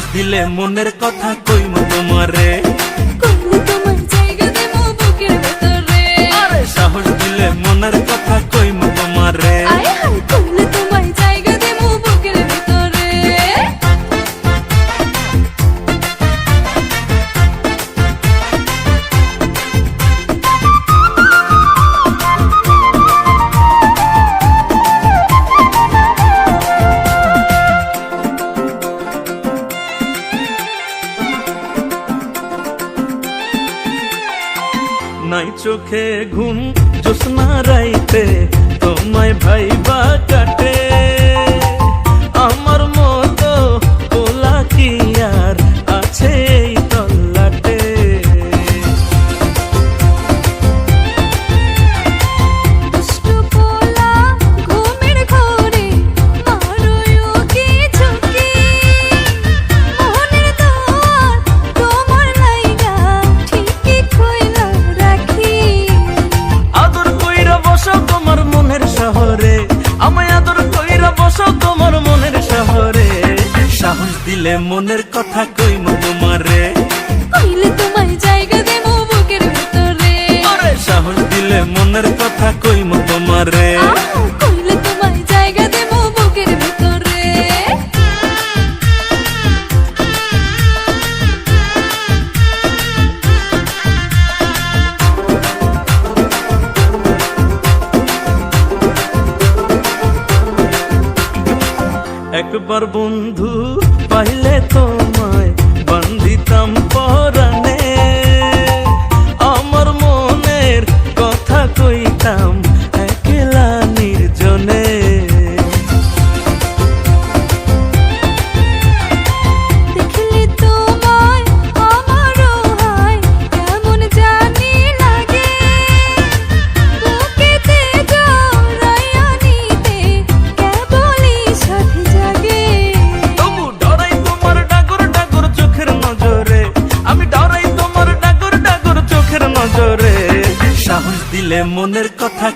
বুঝ দিলে মনের কথা কইম তোমারে? সাহস দিলে মনের নাই চোখে ঘুম জোসনা রাইতে তোমায় ভাইবা কাট। মনের কথা কইম মারে? কইলে তোমায় জায়গা দেব বুকের ভিতরে। আরে সাহস দিলে মনের কথা কই তোমারে কইলে একবার বন্ধু পাইলে তোমায় বান্ধিতাম মনের কথা